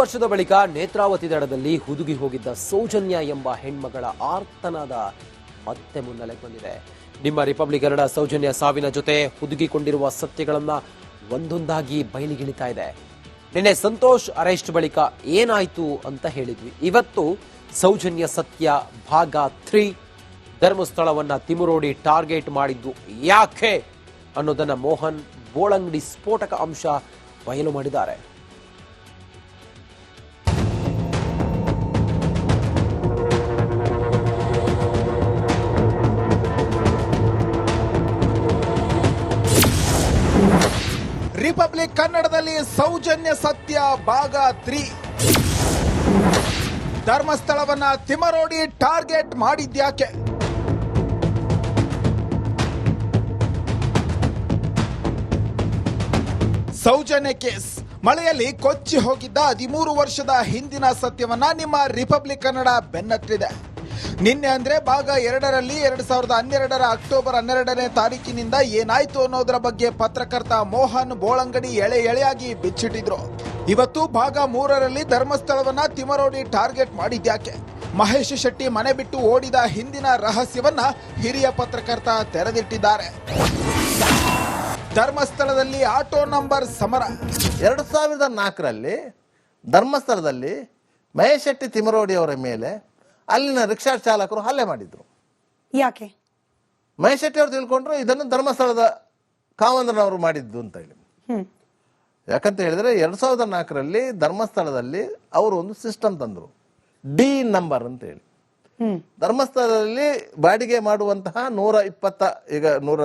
ವರ್ಷದ ಬಳಿಕ ನೇತ್ರಾವತಿ ದಡದಲ್ಲಿ ಹುದುಗಿ ಹೋಗಿದ್ದ ಸೌಜನ್ಯ ಎಂಬ ಹೆಣ್ಮಗಳ ಆರ್ತನಾದ ಮತ್ತೆ ಮುನ್ನೆಲೆಗೆ ಬಂದಿದೆ. ನಿಮ್ಮ ರಿಪಬ್ಲಿಕ್ ಕನ್ನಡ ಸೌಜನ್ಯ ಸಾವಿನ ಜೊತೆ ಹುದುಗಿಕೊಂಡಿರುವ ಸತ್ಯಗಳನ್ನ ಒಂದೊಂದಾಗಿ ಬಯಲಿಗಿಳಿತಾ ಇದೆ. ನಿನ್ನೆ ಸಂತೋಷ್ ಅರೆಸ್ಟ್ ಬಳಿಕ ಏನಾಯ್ತು ಅಂತ ಹೇಳಿದ್ವಿ. ಇವತ್ತು ಸೌಜನ್ಯ ಸತ್ಯ ಭಾಗ ತ್ರೀ ಧರ್ಮಸ್ಥಳವನ್ನ ತಿಮುರೋಡಿ ಟಾರ್ಗೆಟ್ ಮಾಡಿದ್ದು ಯಾಕೆ ಅನ್ನೋದನ್ನ ಮೋಹನ್ ಬೋಳಂಗಡಿ ಸ್ಫೋಟಕ ಅಂಶ ಬಯಲು ಮಾಡಿದ್ದಾರೆ. ಕನ್ನಡದಲ್ಲಿ ಸೌಜನ್ಯ ಸತ್ಯ ಭಾಗ ತ್ರೀ. ಧರ್ಮಸ್ಥಳವನ್ನ ತಿಮರೋಡಿ ಟಾರ್ಗೆಟ್ ಮಾಡಿದ್ಯಾಕೆ? ಸೌಜನ್ಯ ಕೇಸ್. ಮಳೆಯಲ್ಲಿ ಕೊಚ್ಚಿ ಹೋಗಿದ್ದ ಹದಿಮೂರು ವರ್ಷದ ಹಿಂದಿನ ಸತ್ಯವನ್ನ ನಿಮ್ಮ ರಿಪಬ್ಲಿಕ್ ಕನ್ನಡ ಬೆನ್ನತ್ತಿದೆ ನಿನ್ನೆ ಅಂದ್ರೆ ಭಾಗ ಎರಡರಲ್ಲಿ ಎರಡ್ ಸಾವಿರದ ಹನ್ನೆರಡರ ಅಕ್ಟೋಬರ್ ಹನ್ನೆರಡನೇ ತಾರೀಕಿನಿಂದ ಏನಾಯ್ತು ಅನ್ನೋದರ ಬಗ್ಗೆ ಪತ್ರಕರ್ತ ಮೋಹನ್ ಬೋಳಂಗಡಿ ಎಳೆ ಎಳೆಯಾಗಿ ಬಿಚ್ಚಿಟ್ಟಿದ್ರು. ಇವತ್ತು ಭಾಗ ಮೂರರಲ್ಲಿ ಧರ್ಮಸ್ಥಳವನ್ನ ತಿಮರೋಡಿ ಟಾರ್ಗೆಟ್ ಮಾಡಿದ್ಯಾಕೆ? ಮಹೇಶ್ ಶೆಟ್ಟಿ ಮನೆ ಬಿಟ್ಟು ಓಡಿದ ಹಿಂದಿನ ರಹಸ್ಯವನ್ನ ಹಿರಿಯ ಪತ್ರಕರ್ತ ತೆರೆದಿಟ್ಟಿದ್ದಾರೆ. ಧರ್ಮಸ್ಥಳದಲ್ಲಿ ಆಟೋ ನಂಬರ್ ಸಮರ. ಎರಡು ಸಾವಿರದ ನಾಲ್ಕರಲ್ಲಿ ಧರ್ಮಸ್ಥಳದಲ್ಲಿ ಮಹೇಶ್ ಶೆಟ್ಟಿ ತಿಮರೋಡಿ ಅವರ ಮೇಲೆ ಅಲ್ಲಿನ ರಿಕ್ಷಾ ಚಾಲಕರು ಹಲ್ಲೆ ಮಾಡಿದ್ರು. ಯಾಕೆ? ಮಹೇಶ್ ಶೆಟ್ಟಿ ಅವರು ತಿಳ್ಕೊಂಡ್ರು ಇದನ್ನು ಧರ್ಮಸ್ಥಳದ ಕಾವಂದ್ರನವರು ಮಾಡಿದ್ದು ಅಂತ ಹೇಳಿ. ಯಾಕಂತ ಹೇಳಿದ್ರೆ ಎರಡ್ ಸಾವಿರದ ನಾಲ್ಕರಲ್ಲಿ ಧರ್ಮಸ್ಥಳದಲ್ಲಿ ಅವರು ಒಂದು ಸಿಸ್ಟಮ್ ತಂದರು. ಡಿ ನಂಬರ್ ಅಂತ ಹೇಳಿ. ಧರ್ಮಸ್ಥಳದಲ್ಲಿ ಬಾಡಿಗೆ ಮಾಡುವಂತಹ ನೂರ ಇಪ್ಪತ್ತ ಈಗ ನೂರ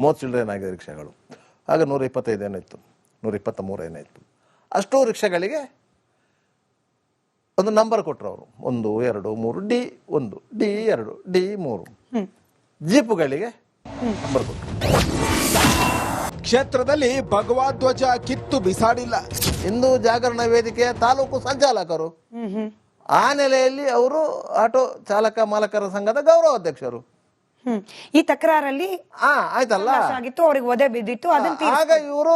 ಮೂವತ್ತು ಚಿಲ್ಲರೆ ಏನಾಗಿದೆ ರಿಕ್ಷಾಗಳು? ಆಗ ನೂರ ಇಪ್ಪತ್ತೈದು ಏನಾಯಿತು? ನೂರ ಇಪ್ಪತ್ತ ಮೂರು ಏನಾಯಿತು? ಅಷ್ಟು ರಿಕ್ಷಾಗಳಿಗೆ ಒಂದು ನಂಬರ್ ಕೊಟ್ಟರು ಅವರು. ಒಂದು ಎರಡು ಮೂರು ಡಿ ಒಂದು ಡಿ ಎರಡು ಡಿ ಮೂರು. ಜೀಪುಗಳಿಗೆ ನಂಬರ್ ಕೊಟ್ಟರು ಕ್ಷೇತ್ರದಲ್ಲಿ ಭಗವಧ್ವಜ ಕಿತ್ತು ಬಿಸಾಡಿಲ್ಲ. ಹಿಂದೂ ಜಾಗರಣ ವೇದಿಕೆಯ ತಾಲೂಕು ಸಂಚಾಲಕರು. ಆ ನೆಲೆಯಲ್ಲಿ ಅವರು ಆಟೋ ಚಾಲಕ ಮಾಲಕರ ಸಂಘದ ಗೌರವ ಅಧ್ಯಕ್ಷರು ಈ ತಕರಾರಲ್ಲಿ ಆ ಆಯ್ತಲ್ಲ? ಆಗಿತ್ತು ಅವ್ರಿಗೆ ಒದೆ ಬಿದ್ದಿತ್ತು ಅದನ್ನ ಆಗ ಇವರು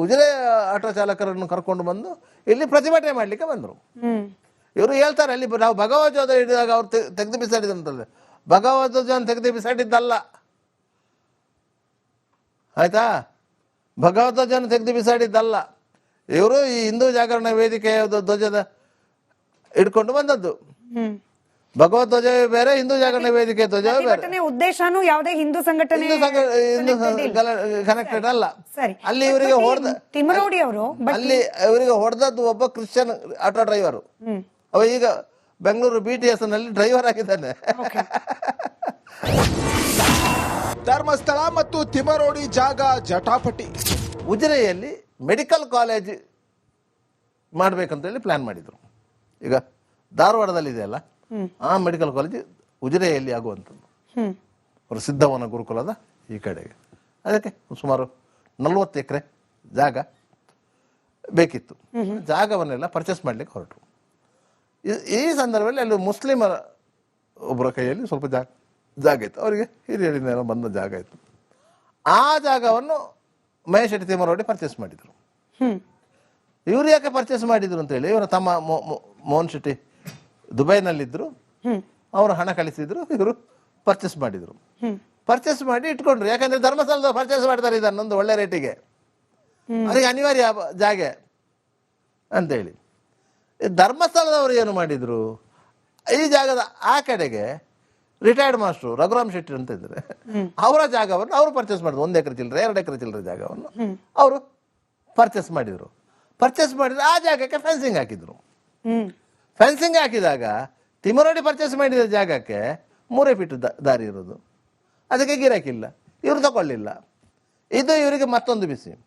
ಉಜಿರೆ ಆಟೋ ಚಾಲಕರನ್ನು ಕರ್ಕೊಂಡು ಬಂದು ಇಲ್ಲಿ ಪ್ರತಿಭಟನೆ ಮಾಡ್ಲಿಕ್ಕೆ ಬಂದರು. ಇವರು ಹೇಳ್ತಾರೆ ಅಲ್ಲಿ ನಾವು ಭಗವಧ್ವಜ ಹಿಡಿದಾಗ ಅವ್ರು ತೆಗ್- ತೆಗೆದು ಬಿಸಾಡಿದಂತಲ್ಲ ಭಗವಧ್ವಜ ತೆಗೆದು ಬಿಸಾಡಿದ್ದಲ್ಲ. ಆಯ್ತಾ? ಭಗವದ್ವಜನ ತೆಗೆದು ಬಿಸಾಡಿದ್ದಲ್ಲ. ಇವರು ಈ ಹಿಂದೂ ಜಾಗರಣ ವೇದಿಕೆಯ ಧ್ವಜದ ಇಟ್ಕೊಂಡು ಬಂದದ್ದು. ಹ್ಮ್ ಧ್ವಜವೇ ಬೇರೆ ಹಿಂದೂ ಜಾಗರಣ ವೇದಿಕೆ ಧ್ವಜ ಬೇರೆ. ಉದ್ದೇಶನೂ ಯಾವುದೇ ಹಿಂದೂ ಸಂಘಟನೆ ಹಿಂದೂ. ಕನೆಕ್ಟೆಡ್ ಅಲ್ಲ. ಸರಿ. ಅಲ್ಲಿ ಇವರಿಗೆ ಹೊಡೆದ ತಿಮರೋಡಿ ಅವರು ಅಲ್ಲಿ ಇವರಿಗೆ ಹೊಡೆದದ್ದು ಒಬ್ಬ ಕ್ರಿಶ್ಚಿಯನ್ ಆಟೋ ಡ್ರೈವರ್ ಅವ ಈಗ ಬೆಂಗಳೂರು ಬಿ ಟಿ ಎಸ್ನಲ್ಲಿ ಡ್ರೈವರ್ ಆಗಿದ್ದಾನೆ ಧರ್ಮಸ್ಥಳ ಮತ್ತು ತಿಮರೋಡಿ ಜಾಗ ಜಟಾಪಟಿ. ಉಜಿರೆಯಲ್ಲಿ ಮೆಡಿಕಲ್ ಕಾಲೇಜ್ ಮಾಡ್ಬೇಕಂತ ಹೇಳಿ ಪ್ಲಾನ್ ಮಾಡಿದ್ರು. ಈಗ ಧಾರವಾಡದಲ್ಲಿ ಇದೆಯಲ್ಲ? ಆ ಮೆಡಿಕಲ್ ಕಾಲೇಜ್ ಉಜಿರೆಯಲ್ಲಿ ಆಗುವಂಥದ್ದು. ಸಿದ್ಧವನ ಗುರುಕುಲದ ಈ ಕಡೆಗೆ. ಅದಕ್ಕೆ ಸುಮಾರು ನಲ್ವತ್ತು ಎಕರೆ ಜಾಗ ಬೇಕಿತ್ತು. ಜಾಗವನ್ನೆಲ್ಲ ಪರ್ಚೇಸ್ ಮಾಡ್ಲಿಕ್ಕೆ ಹೊರಟರು ಈ- ಸಂದರ್ಭದಲ್ಲಿ ಅಲ್ಲಿ ಮುಸ್ಲಿಮರ ಒಬ್ಬರ ಕೈಯಲ್ಲಿ ಸ್ವಲ್ಪ ಜಾಗ ಜಾಗ ಇತ್ತು. ಅವರಿಗೆ ಹಿರಿಯರಿಂದ ಬಂದ ಜಾಗ ಇತ್ತು. ಆ ಜಾಗವನ್ನು ಮಹೇಶ್ ಶೆಟ್ಟಿ ತಿಮ್ಮರೋಡಿ ಪರ್ಚೇಸ್ ಮಾಡಿದರು. ಇವರು ಯಾಕೆ ಪರ್ಚೇಸ್ ಮಾಡಿದರು ಅಂತೇಳಿ ಇವರ ತಮ್ಮ ಮೋಹನ್ ಶೆಟ್ಟಿ ದುಬೈನಲ್ಲಿದ್ದರು ಅವರು ಹಣ ಕಳಿಸಿದ್ರು ಇವರು ಪರ್ಚೇಸ್ ಮಾಡಿದರು. ಪರ್ಚೇಸ್ ಮಾಡಿ ಇಟ್ಕೊಂಡ್ರು. ಯಾಕಂದ್ರೆ ಧರ್ಮಸ್ಥಳದ ಪರ್ಚೇಸ್ ಮಾಡ್ತಾರೆ ಇದನ್ನೊಂದು ಒಳ್ಳೆ ರೇಟಿಗೆ ಅವರಿಗೆ ಅನಿವಾರ್ಯ ಜಾಗೆ ಅಂತೇಳಿ. ಧರ್ಮಸ್ಥಳದವರು ಏನು ಮಾಡಿದ್ರು? ಈ ಜಾಗದ ಆ ಕಡೆಗೆ ರಿಟೈರ್ಡ್ ಮಾಸ್ಟ್ರು ರಘುರಾಮ್ ಶೆಟ್ಟಿ ಅಂತ ಇದ್ದಾರೆ. ಅವರ ಜಾಗವನ್ನು ಅವರು ಪರ್ಚೇಸ್ ಮಾಡಿದ್ರು. ಒಂದು ಎಕರೆ ಚಿಲ್ಲರೆ ಎರಡು ಎಕರೆ ಚಿಲ್ಲರೆ ಜಾಗವನ್ನು ಅವರು ಪರ್ಚೇಸ್ ಮಾಡಿದರು. ಪರ್ಚೇಸ್ ಮಾಡಿದ್ರೆ ಆ ಜಾಗಕ್ಕೆ ಫೆನ್ಸಿಂಗ್ ಹಾಕಿದ್ರು. ಫೆನ್ಸಿಂಗ್ ಹಾಕಿದಾಗ ತಿಮರೋಡಿ ಪರ್ಚೇಸ್ ಮಾಡಿದ ಜಾಗಕ್ಕೆ ಮೂರೇ ಫೀಟ್ ದ- ದಾರಿ ಇರೋದು. ಅದಕ್ಕೆ ಗಿರಾಕಿಲ್ಲ ಇವರು ತಗೊಳ್ಳಿಲ್ಲ. ಇದು ಇವರಿಗೆ ಮತ್ತೊಂದು ಬಿಸಿ.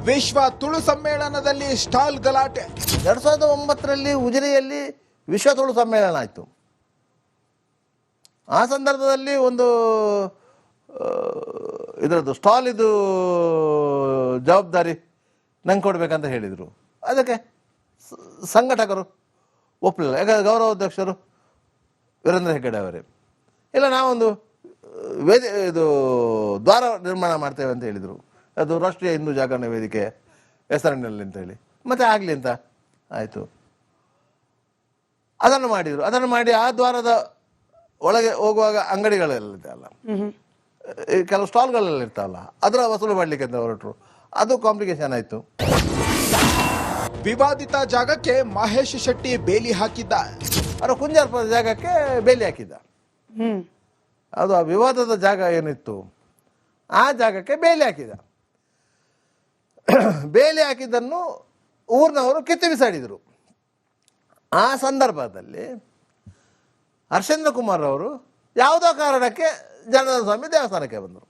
ವಿಶ್ವ ತುಳು ಸಮ್ಮೇಳನದಲ್ಲಿ ಸ್ಟಾಲ್ ಗಲಾಟೆ. ಎರಡು ಸಾವಿರದ ಒಂಬತ್ತರಲ್ಲಿ ಉಜಿರೆಯಲ್ಲಿ ವಿಶ್ವ ತುಳು ಸಮ್ಮೇಳನ ಆಯಿತು. ಆ ಸಂದರ್ಭದಲ್ಲಿ ಒಂದು ಇದರದ್ದು ಸ್ಟಾಲ್ ಇದು ಜವಾಬ್ದಾರಿ ನಂಗೆ ಕೊಡ್ಬೇಕಂತ ಹೇಳಿದರು. ಅದಕ್ಕೆ ಸಂಘಟಕರು ಒಪ್ಪಲಿಲ್ಲ ಯಾಕಂದ್ರೆ ಗೌರವಾಧ್ಯಕ್ಷರು ವೀರೇಂದ್ರ ಹೆಗ್ಗಡೆ ಅವರೇ. ಇಲ್ಲ ನಾವೊಂದು ವೇದಿ ಇದು ದ್ವಾರ ನಿರ್ಮಾಣ ಮಾಡ್ತೇವೆ ಅಂತ ಹೇಳಿದರು. ಅದು ರಾಷ್ಟ್ರೀಯ ಹಿಂದೂ ಜಾಗರಣ ವೇದಿಕೆ ಹೆಸರಿನಲ್ಲಿ ಅಂತ ಹೇಳಿ. ಮತ್ತೆ ಆಗಲಿ ಅಂತ ಆಯಿತು. ಅದನ್ನು ಮಾಡಿದರು. ಅದನ್ನು ಮಾಡಿ ಆ ದ್ವಾರದ ಒಳಗೆ ಹೋಗುವಾಗ ಅಂಗಡಿಗಳೆಲ್ಲ ಈ ಕೆಲವು ಸ್ಟಾಲ್ಗಳೆಲ್ಲ ಇರ್ತಾವಲ್ಲ ಅದರ ವಸೂಲು ಮಾಡಲಿಕ್ಕೆ ಅಂತ ಹೊರಟರು. ಅದು ಕಾಂಪ್ಲಿಕೇಶನ್ ಆಯಿತು. ವಿವಾದಿತ ಜಾಗಕ್ಕೆ ಮಹೇಶ್ ಶೆಟ್ಟಿ ಬೇಲಿ ಹಾಕಿದ್ದ ಅವರ ಕುಂಜಾರ್ಪದ ಜಾಗಕ್ಕೆ ಬೇಲಿ ಹಾಕಿದ್ದ. ಹ್ಮ್. ಅದು ಆ ವಿವಾದದ ಜಾಗ ಏನಿತ್ತು? ಆ ಜಾಗಕ್ಕೆ ಬೇಲಿ ಹಾಕಿದ ಬೇಲಿ ಹಾಕಿದ್ದನ್ನು ಊರಿನವರು ಕಿತ್ತು ಬಿಸಾಡಿದರು. ಆ ಸಂದರ್ಭದಲ್ಲಿ ಹರ್ಷೇಂದ್ರ ಕುಮಾರ್ ಅವರು ಯಾವುದೋ ಕಾರಣಕ್ಕೆ ಜನಾರ್ದನ ಸ್ವಾಮಿ ದೇವಸ್ಥಾನಕ್ಕೆ ಬಂದರು.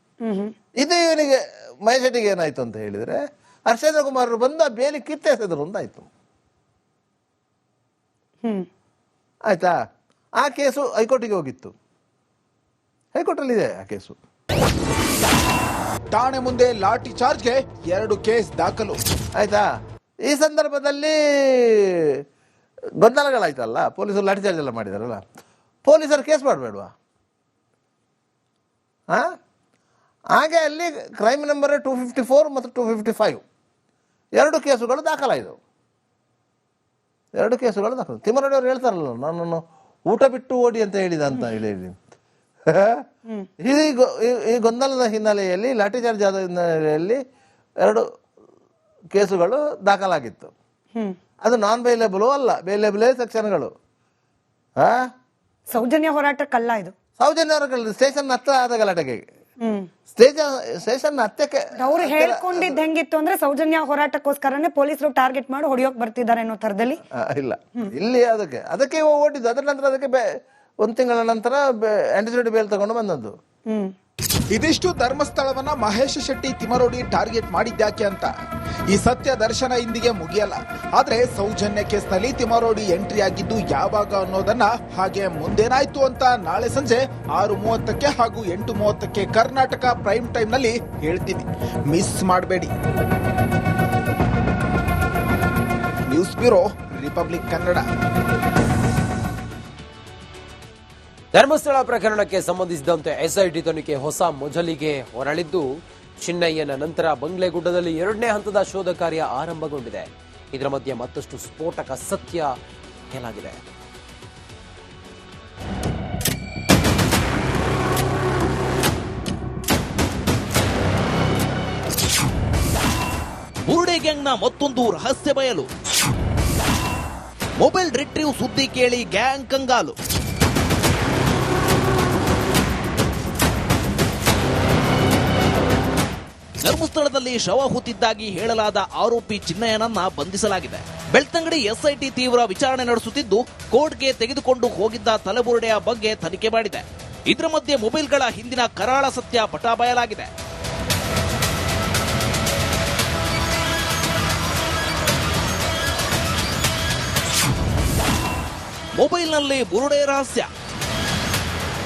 ಇದು ಇವನಿಗೆ ಮೈಸೆಟ್ಟಿಗೆ ಏನಾಯ್ತು ಅಂತ ಹೇಳಿದರೆ ಹರ್ಷೇಂದ್ರ ಕುಮಾರ್ ಬಂದು ಆ ಬೇಲಿ ಕಿತ್ತೆಸೆದರು ಒಂದಾಯಿತು. ಆಯಿತಾ? ಆ ಕೇಸು ಹೈಕೋರ್ಟಿಗೆ ಹೋಗಿತ್ತು. ಹೈಕೋರ್ಟಲ್ಲಿದೆ ಆ ಕೇಸು. ಠಾಣೆ ಮುಂದೆ ಲಾಠಿ ಚಾರ್ಜ್ಗೆ ಎರಡು ಕೇಸ್ ದಾಖಲು. ಆಯ್ತಾ? ಈ ಸಂದರ್ಭದಲ್ಲಿ ಗೊಂದಲಗಳಾಯ್ತಲ್ಲ ಪೊಲೀಸರು ಲಾಠಿ ಚಾರ್ಜ್ ಎಲ್ಲ ಮಾಡಿದಾರಲ್ಲ ಪೊಲೀಸರು ಕೇಸ್ ಮಾಡಬೇಡುವ? ಹಾಂ ಹಾಗೆ ಅಲ್ಲಿ crime number two fifty four ಮತ್ತು ಟೂ ಫಿಫ್ಟಿ ಫೈವ್ ಎರಡು ಕೇಸುಗಳು ದಾಖಲಾಯಿತು ಎರಡು ಕೇಸುಗಳು ದಾಖಲು. ತಿಮ್ಮರಡಿಯವರು ಹೇಳ್ತಾರಲ್ಲ ನನ್ನನ್ನು ಊಟ ಬಿಟ್ಟು ಓಡಿ ಅಂತ ಹೇಳಿದ ಅಂತ ಹೇಳಿ. ಈ ಗೊಂದಲದ ಹಿನ್ನೆಲೆಯಲ್ಲಿ ಲಾಠಿ ಚಾರ್ಜ್ ಆದ ಹಿನ್ನೆಲೆಯಲ್ಲಿ ಎರಡು ಕೇಸುಗಳು ದಾಖಲಾಗಿತ್ತು. ಅದು ನಾನ್ ಬೈಲೇಬಲು ಅಲ್ಲ ಬೈಲೇಬಲೇ ಸೆಕ್ಷನ್ಗಳು ಹಾ ಸೌಜನ್ಯ ಹೋರಾಟಕ್ಕಲ್ಲ ಇದು. ಸೌಜನ್ಯ ಸ್ಟೇಷನ್ ಹತ್ರ ಆದ ಗಲಾಟೆಗೆ. ಹ್ಮ್. ಸ್ಟೇಷನ್ ಹತ್ತಕ್ಕೆ ಅವ್ರು ಹೇಳ್ಕೊಂಡಿದ್ ಹೆಂಗಿತ್ತು ಅಂದ್ರೆ ಸೌಜನ್ಯ ಹೋರಾಟಕ್ಕೋಸ್ಕರನೇ ಪೊಲೀಸರು ಟಾರ್ಗೆಟ್ ಮಾಡಿ ಹೊಡಿಯೋಕ್ ಬರ್ತಿದ್ದಾರೆ ಅನ್ನೋ ತರದಲ್ಲಿ ಇಲ್ಲ. ಇಲ್ಲಿ ಅದಕ್ಕೆ ಅದಕ್ಕೆ ಓಡಿದ್ದು. ಅದ್ರ ನಂತರ ಅದಕ್ಕೆ ಒಂದ್ ತಿಂಗಳ ನಂತರ ಆಂಟಿಸಿಪೇಟ್ ಬೇಲ್ ತಗೊಂಡು ಬಂದದ್ದು. ಹ್ಮ್. ಇದಿಷ್ಟು ಧರ್ಮಸ್ಥಳವನ್ನ ಮಹೇಶ್ ಶೆಟ್ಟಿ ತಿಮರೋಡಿ ಟಾರ್ಗೆಟ್ ಮಾಡಿದ್ಯಾಕೆ ಅಂತ? ಈ ಸತ್ಯ ದರ್ಶನ ಇಂದಿಗೆ ಮುಗಿಯಲ್ಲ. ಆದ್ರೆ ಸೌಜನ್ಯ ಕೇಸ್ನಲ್ಲಿ ತಿಮರೋಡಿ ಎಂಟ್ರಿ ಆಗಿದ್ದು ಯಾವಾಗ ಅನ್ನೋದನ್ನ ಹಾಗೆ ಮುಂದೇನಾಯ್ತು ಅಂತ ನಾಳೆ ಸಂಜೆ ಆರು ಮೂವತ್ತಕ್ಕೆ ಹಾಗೂ ಎಂಟು ಮೂವತ್ತಕ್ಕೆ ಕರ್ನಾಟಕ ಪ್ರೈಮ್ ಟೈಮ್ನಲ್ಲಿ ಹೇಳ್ತೀನಿ. ಮಿಸ್ ಮಾಡಬೇಡಿ. News bureau Republic Kannada. Dharmasthala ಪ್ರಕರಣಕ್ಕೆ ಸಂಬಂಧಿಸಿದಂತೆ ಎಸ್ಐಟಿ ತನಿಖೆ ಹೊಸ ಮೊಜಲಿಗೆ ಹೊರಳಿದ್ದು, ಚಿನ್ನಯ್ಯನ ನಂತರ ಬಂಗ್ಲೆಗುಡ್ಡದಲ್ಲಿ ಎರಡನೇ ಹಂತದ ಶೋಧ ಕಾರ್ಯ ಆರಂಭಗೊಂಡಿದೆ. ಇದರ ಮಧ್ಯೆ ಮತ್ತಷ್ಟು ಸ್ಫೋಟಕ ಸತ್ಯ ಹೇಳಲಾಗಿದೆ ಬುರುಡೆ ಗ್ಯಾಂಗ್ನ ಮತ್ತೊಂದು ರಹಸ್ಯ ಬಯಲು. ಮೊಬೈಲ್ ರಿಟ್ರೀವ್ ಸುದ್ದಿ ಕೇಳಿ ಗ್ಯಾಂಗ್ ಕಂಗಾಲು. ಧರ್ಮಸ್ಥಳದಲ್ಲಿ ಶವ ಹೂತಿದ್ದಾಗಿ ಹೇಳಲಾದ ಆರೋಪಿ ಚಿನ್ನಯ್ಯನನ್ನ ಬಂಧಿಸಲಾಗಿದೆ. ಬೆಳ್ತಂಗಡಿ ಎಸ್ಐಟಿ ತೀವ್ರ ವಿಚಾರಣೆ ನಡೆಸುತ್ತಿದ್ದು, ಕೋರ್ಟ್ಗೆ ತೆಗೆದುಕೊಂಡು ಹೋಗಿದ್ದ ತಲೆಬುರುಡೆಯ ಬಗ್ಗೆ ತನಿಖೆ ಮಾಡಿದೆ. ಇದರ ಮಧ್ಯೆ ಮೊಬೈಲ್ಗಳ ಹಿಂದಿನ ಕರಾಳ ಸತ್ಯ ಪಟಾಬಯಲಾಗಿದೆ. ಮೊಬೈಲ್ನಲ್ಲಿ ಬುರುಡೆ ರಹಸ್ಯ.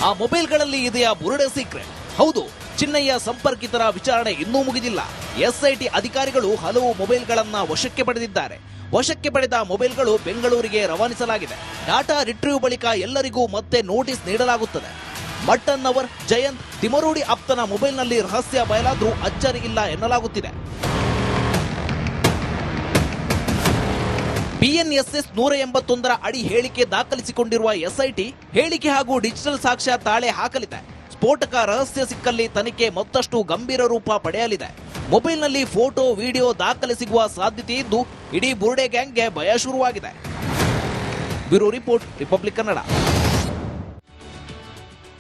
ಆ ಮೊಬೈಲ್ಗಳಲ್ಲಿ ಇದೆಯಾ ಬುರುಡೆ ಸೀಕ್ರೆಟ್ ಹೌದು ಚಿನ್ನಯ್ಯ ಸಂಪರ್ಕಿತರ ವಿಚಾರಣೆ ಇನ್ನೂ ಮುಗಿದಿಲ್ಲ. ಎಸ್ಐಟಿ ಅಧಿಕಾರಿಗಳು ಹಲವು ಮೊಬೈಲ್ಗಳನ್ನ ವಶಕ್ಕೆ ಪಡೆದಿದ್ದಾರೆ. ವಶಕ್ಕೆ ಪಡೆದ ಮೊಬೈಲ್ಗಳು ಬೆಂಗಳೂರಿಗೆ ರವಾನಿಸಲಾಗಿದೆ. ಡಾಟಾ ರಿಟ್ರೀವ್ ಬಳಿಕ ಎಲ್ಲರಿಗೂ ಮತ್ತೆ ನೋಟಿಸ್ ನೀಡಲಾಗುತ್ತದೆ. ಮಟ್ಟನ್ ಅವರ್, ಜಯಂತ್, ತಿಮರೂಡಿ ಆಪ್ತನ ಮೊಬೈಲ್ನಲ್ಲಿ ರಹಸ್ಯ ಬಯಲಾದರೂ ಅಚ್ಚರಿ ಇಲ್ಲ ಎನ್ನಲಾಗುತ್ತಿದೆ. ಬಿಎನ್ಎಸ್ಎಸ್ ನೂರ ಎಂಬತ್ತೊಂದರ ಅಡಿ ಹೇಳಿಕೆ ದಾಖಲಿಸಿಕೊಂಡಿರುವ ಎಸ್ಐಟಿ ಹೇಳಿಕೆ ಹಾಗೂ ಡಿಜಿಟಲ್ ಸಾಕ್ಷ್ಯ ತಾಳೆ ಹಾಕಲಿದೆ. ಸ್ಫೋಟಕ ರಹಸ್ಯ ಸಿಕ್ಕಲ್ಲಿ ತನಿಖೆ ಮತ್ತಷ್ಟು ಗಂಭೀರ ರೂಪ ಪಡೆಯಲಿದೆ. ಮೊಬೈಲ್ನಲ್ಲಿ ಫೋಟೋ, ವಿಡಿಯೋ ದಾಖಲೆ ಸಿಗುವ ಸಾಧ್ಯತೆ ಇದ್ದು, ಇಡೀ ಬುರುಡೆ ಗ್ಯಾಂಗ್ಗೆ ಭಯ ಶುರುವಾಗಿದೆ. Bureau report, Republic Kannada.